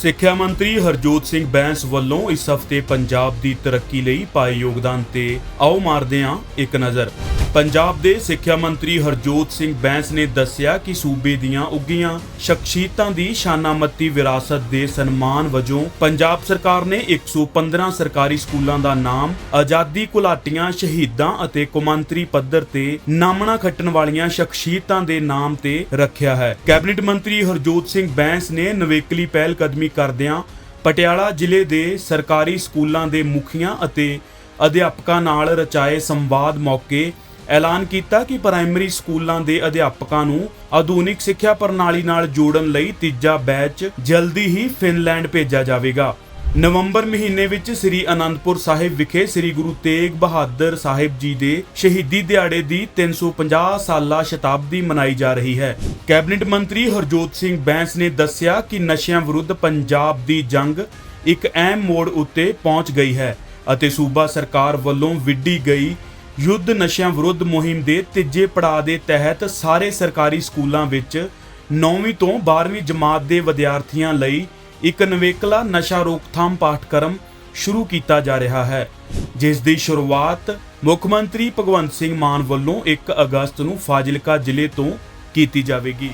ਸਿੱਖਿਆ ਮੰਤਰੀ ਹਰਜੋਤ ਸਿੰਘ ਬੈਂਸ ਵੱਲੋਂ ਇਸ ਹਫ਼ਤੇ ਪੰਜਾਬ ਦੀ ਤਰੱਕੀ ਲਈ ਪਾਏ ਯੋਗਦਾਨ ਤੇ ਆਓ ਮਾਰਦੇ ਹਾਂ ਇੱਕ ਨਜ਼ਰ। ਪੰਜਾਬ ਦੇ ਸਿੱਖਿਆ ਮੰਤਰੀ ਹਰਜੋਤ ਸਿੰਘ ਬੈਂਸ ਨੇ ਦੱਸਿਆ ਕਿ ਸੂਬੇ ਦੀਆਂ ਉੱਗੀਆਂ ਸ਼ਖਸੀਅਤਾਂ ਦੀ ਸ਼ਾਨਾਮਤੀ ਵਿਰਾਸਤ ਦੇ ਸਨਮਾਨ ਵਜੋਂ ਪੰਜਾਬ ਸਰਕਾਰ ਨੇ 115 ਸਰਕਾਰੀ ਸਕੂਲਾਂ ਦਾ ਨਾਮ, ਆਜ਼ਾਦੀ ਘੁਲਾਟੀਆਂ, ਸ਼ਹੀਦਾਂ ਅਤੇ ਕੌਮਾਂਤਰੀ ਪੱਧਰ ਤੇ ਨਾਮਣਾ ਖੱਟਣ ਵਾਲੀਆਂ ਸ਼ਖਸੀਅਤਾਂ ਦੇ ਨਾਮ ਤੇ ਰੱਖਿਆ ਹੈ। ਕੈਬਨਿਟ ਮੰਤਰੀ ਹਰਜੋਤ ਸਿੰਘ ਬੈਂਸ ਨੇ ਨਵੇਕਲੀ ਪਹਿਲ ਕਦਮੀ ਕਰਦਿਆਂ ਪਟਿਆਲਾ ਜ਼ਿਲ੍ਹੇ ਦੇ ਸਰਕਾਰੀ ਸਕੂਲਾਂ ਦੇ ਮੁਖੀਆਂ ਅਤੇ ਅਧਿਆਪਕਾਂ ਨਾਲ ਰਚਾਏ ਸੰਵਾਦ ਮੌਕੇ ਐਲਾਨ ਕੀਤਾ ਕਿ ਪ੍ਰਾਇਮਰੀ ਸਕੂਲਾਂ ਦੇ ਅਧਿਆਪਕਾਂ ਨੂੰ ਆਧੁਨਿਕ ਸਿੱਖਿਆ ਪ੍ਰਣਾਲੀ ਨਾਲ ਜੋੜਨ ਲਈ ਤੀਜਾ ਬੈਚ ਜਲਦੀ ਹੀ ਫਿਨਲੈਂਡ ਭੇਜਿਆ ਜਾਵੇਗਾ। ਨਵੰਬਰ ਮਹੀਨੇ ਵਿੱਚ ਸ੍ਰੀ ਅਨੰਦਪੁਰ ਸਾਹਿਬ ਵਿਖੇ ਸ੍ਰੀ ਗੁਰੂ ਤੇਗ ਬਹਾਦਰ ਸਾਹਿਬ ਜੀ ਦੇ ਸ਼ਹੀਦੀ ਦਿਹਾੜੇ ਦੀ 350 ਸਾਲਾ ਸ਼ਤਾਬਦੀ ਮਨਾਈ ਜਾ ਰਹੀ ਹੈ। ਕੈਬਨਿਟ ਮੰਤਰੀ ਹਰਜੋਤ ਸਿੰਘ ਬੈਂਸ ਨੇ ਦੱਸਿਆ ਕਿ ਨਸ਼ਿਆਂ ਵਿਰੁੱਧ ਪੰਜਾਬ ਦੀ ਜੰਗ ਇੱਕ ਅਹਿਮ ਮੋੜ ਉੱਤੇ ਪਹੁੰਚ ਗਈ ਹੈ ਅਤੇ ਸੂਬਾ ਸਰਕਾਰ ਵੱਲੋਂ ਵਿੱਢੀ ਗਈ ਯੁੱਧ ਨਸ਼ਿਆਂ ਵਿਰੁੱਧ ਮੁਹਿੰਮ ਦੇ ਤੀਜੇ ਪੜਾਅ ਦੇ ਤਹਿਤ ਸਾਰੇ ਸਰਕਾਰੀ ਸਕੂਲਾਂ ਵਿੱਚ 9ਵੀਂ ਤੋਂ 12ਵੀਂ ਜਮਾਤ ਦੇ ਵਿਦਿਆਰਥੀਆਂ ਲਈ ਇੱਕ ਨਵੇਕਲਾ ਨਸ਼ਾ ਰੋਕਥਾਮ ਪਾਠਕ੍ਰਮ ਸ਼ੁਰੂ ਕੀਤਾ ਜਾ ਰਿਹਾ ਹੈ, ਜਿਸ ਦੀ ਸ਼ੁਰੂਆਤ ਮੁੱਖ ਮੰਤਰੀ ਭਗਵੰਤ ਸਿੰਘ ਮਾਨ ਵੱਲੋਂ 1 ਅਗਸਤ ਨੂੰ ਫਾਜ਼ਿਲਕਾ ਜ਼ਿਲ੍ਹੇ ਤੋਂ ਕੀਤੀ ਜਾਵੇਗੀ।